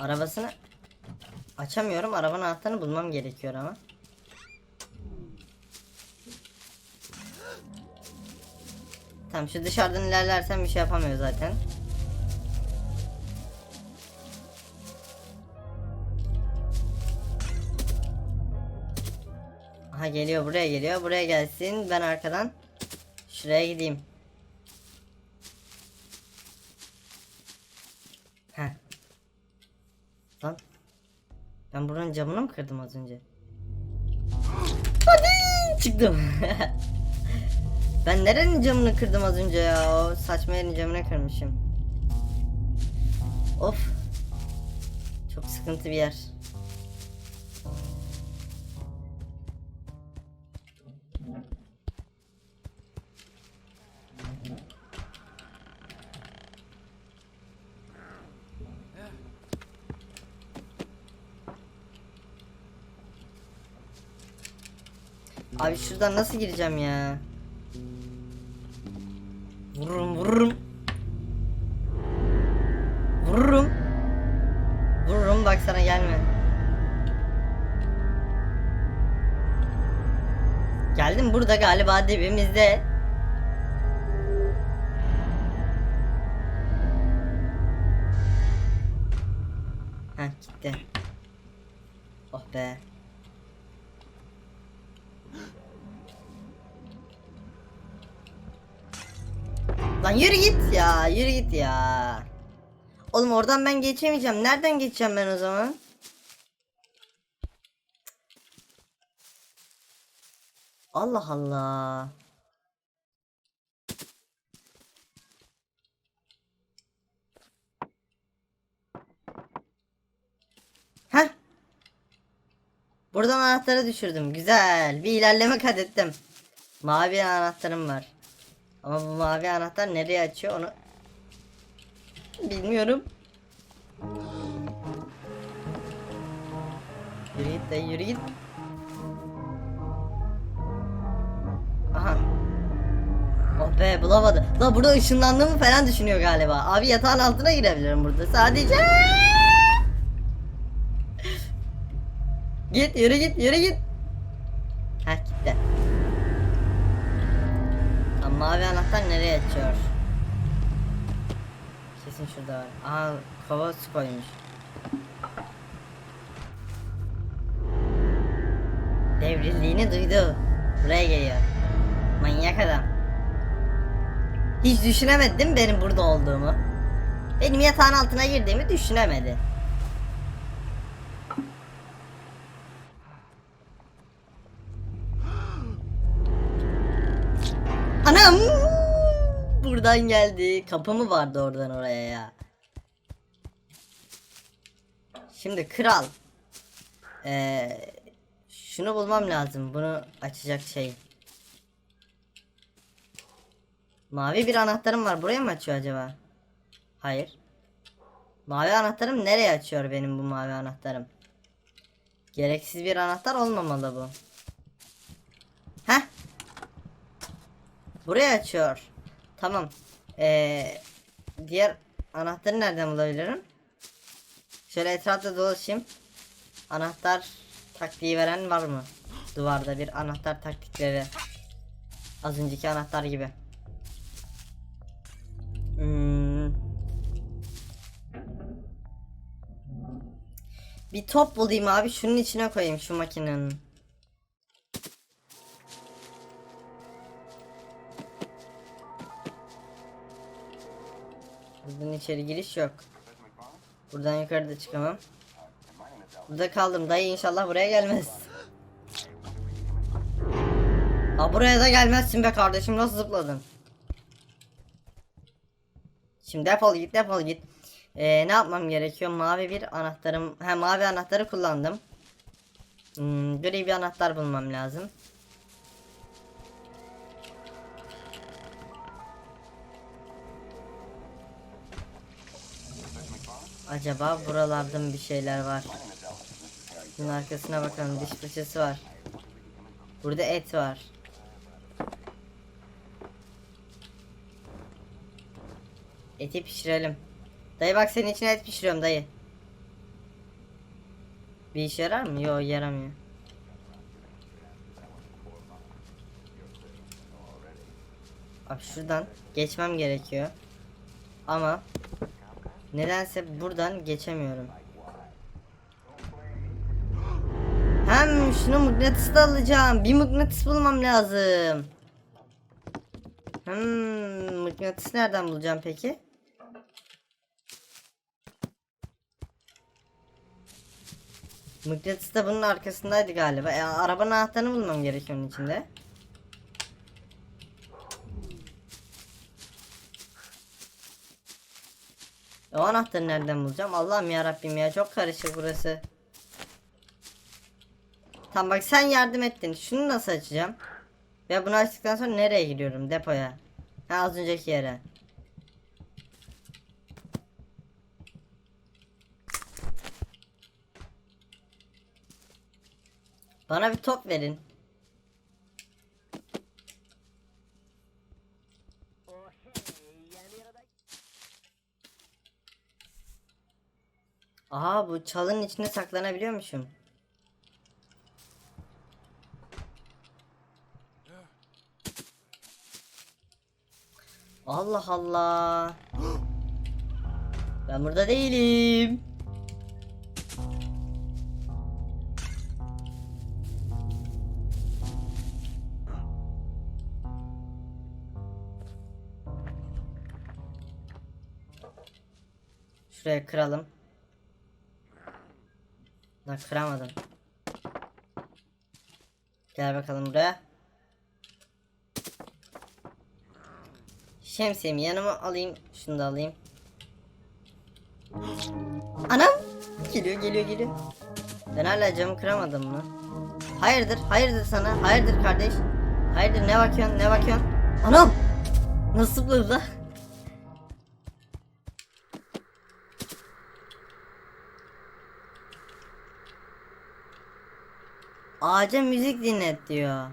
Arabasını açamıyorum. Arabanın anahtarını bulmam gerekiyor ama. Tamam şu dışarıdan ilerlersem bir şey yapamıyor zaten. Aha geliyor buraya geliyor. Buraya gelsin. Ben arkadan şuraya gideyim. Heh. Lan. Ben buranın camını mı kırdım az önce? Hadi çıktım. ben nerenin camını kırdım az önce ya? O saçma yerin camını kırmışım. Of. Çok sıkıntı bir yer. Abi şuradan nasıl gireceğim ya? Vururum vururum. Vururum. Vururum bak sana gelme. Geldim burada galiba dibimizde. Heh gitti. Oh be. Lan yürü git ya, yürü git ya. Oğlum oradan ben geçemeyeceğim. Nereden geçeceğim ben o zaman? Allah Allah. Heh. Buradan anahtarı düşürdüm. Güzel. Bir ilerleme kat. Mavi anahtarım var. Ama bu mavi anahtar nereye açıyor onu bilmiyorum. Yürü git de yürü git. Aha. Oh be bulamadı. La burada ışınlandığımı falan düşünüyor galiba. Abi yatağın altına girebilirim burada sadece. git yürü git yürü git. Heh gitti. Mavi anahtar nereye açıyor? Kesin şurada var. Aha kova su koymuş. Devrildiğini duydu. Buraya geliyor. Manyak adam. Hiç düşünemedi mi benim burada olduğumu? Benim yatağın altına girdiğimi düşünemedi. Anam! Buradan geldi. Kapı mı vardı oradan oraya ya? Şimdi kral. Ee, şunu bulmam lazım. Bunu açacak şey. Mavi bir anahtarım var. Buraya mı açıyor acaba? Hayır. Mavi anahtarım nereye açıyor benim bu mavi anahtarım? Gereksiz bir anahtar olmamalı bu. Buraya açıyor. Tamam. Ee, diğer anahtarı nereden bulabilirim? Şöyle etrafta dolaşayım. Anahtar taktiği veren var mı? Duvarda bir anahtar taktikleri. Az önceki anahtar gibi. Hmm. Bir top bulayım abi. Şunun içine koyayım şu makinenin. Buradan içeri giriş yok. Buradan yukarıda çıkamam. Burada kaldım. Dayı inşallah buraya gelmez. Ha buraya da gelmezsin be kardeşim. Nasıl zıpladın? Şimdi defol git defol git. Ee, ne yapmam gerekiyor? Mavi bir anahtarım. Ha mavi anahtarı kullandım. Hmm, gri bir anahtar bulmam lazım. Acaba buralarda mı bir şeyler var? Bunun arkasına bakalım. Diş fırçası var. Burada et var. Eti pişirelim. Dayı bak senin için et pişiriyorum dayı. Bir işe yarar mı? Yok yaramıyor. Bak şuradan geçmem gerekiyor. Ama nedense buradan geçemiyorum. Hem şunu mıknatıs da alacağım. Bir mıknatıs bulmam lazım. Hmm, mıknatıs nereden bulacağım peki? Mıknatıs da bunun arkasındaydı galiba. E, arabanın anahtarını bulmam gerekiyor onun içinde. E, o anahtarı nereden bulacağım? Allah'ım ya Rabbim ya çok karışık burası. Tamam bak sen yardım ettin. Şunu nasıl açacağım? Ve bunu açtıktan sonra nereye gidiyorum? Depoya. Ha az önceki yere. Bana bir top verin. Aha bu çalının içine saklanabiliyormuşum. Allah Allah. Ben burada değilim. Şuraya kıralım. Lan kıramadım. Gel bakalım buraya. Şemsiyemi yanıma alayım. Şunu da alayım. Anam! Geliyor geliyor geliyor. Ben hala camı kıramadım mı? Hayırdır? Hayırdır sana? Hayırdır kardeş? Hayırdır ne bakıyorsun? Ne bakıyorsun? Anam! Nasıl burada? Ağaca müzik dinlet diyor.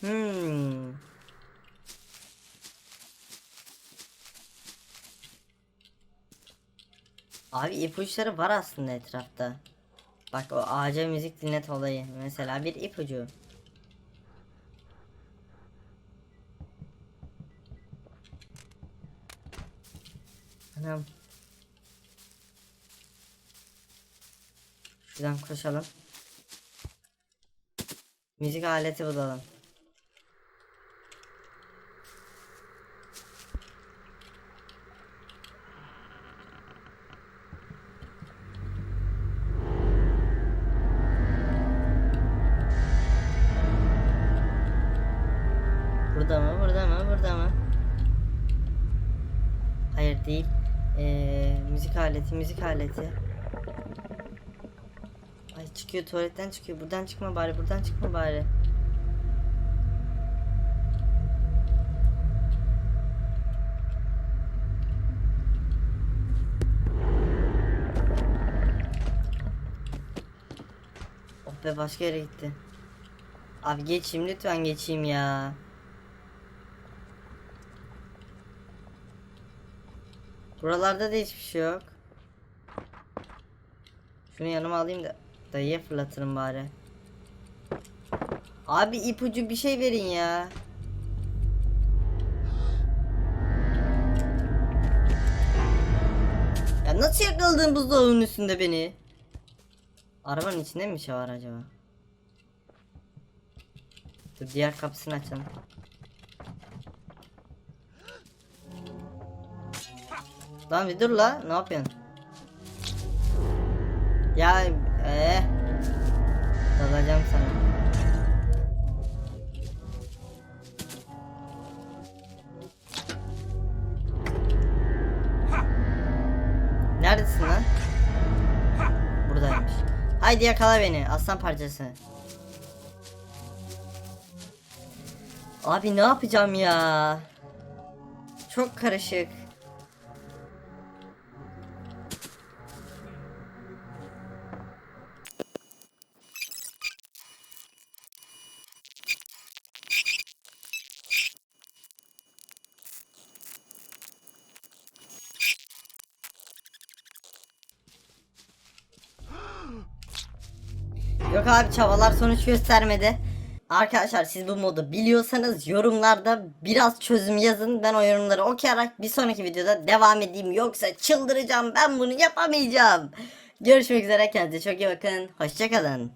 Hmm. Abi ipuçları var aslında etrafta. Bak o ağaca müzik dinlet olayı. Mesela bir ipucu. Anam. Şuradan koşalım. Müzik aleti bulalım. Burada mı? Burada mı? Burada mı? Hayır değil. Ee, müzik aleti, müzik aleti. Çıkıyor tuvaletten çıkıyor. Buradan çıkma bari, buradan çıkma bari. Oh be başka yere gitti. Abi geçeyim lütfen geçeyim ya. Buralarda da hiçbir şey yok. Şunu yanıma alayım da dayıya fırlatırım bari. Abi ipucu bir şey verin ya. Ya nasıl yakaladın buzdolabının üstünde beni? Arabanın içinde mi bir şey var acaba? Dur diğer kapısını açalım. Lan bir dur la ne yapıyorsun? Ya ee, dalacağım sana. Neredesin lan? Buradaymış. Haydi yakala beni aslan parçası. Abi ne yapacağım ya? Çok karışık. Yok abi çabalar sonuç göstermedi. Arkadaşlar siz bu modu biliyorsanız yorumlarda biraz çözüm yazın. Ben o yorumları okuyarak bir sonraki videoda devam edeyim. Yoksa çıldıracağım ben bunu yapamayacağım. Görüşmek üzere kendinize çok iyi bakın. Hoşçakalın.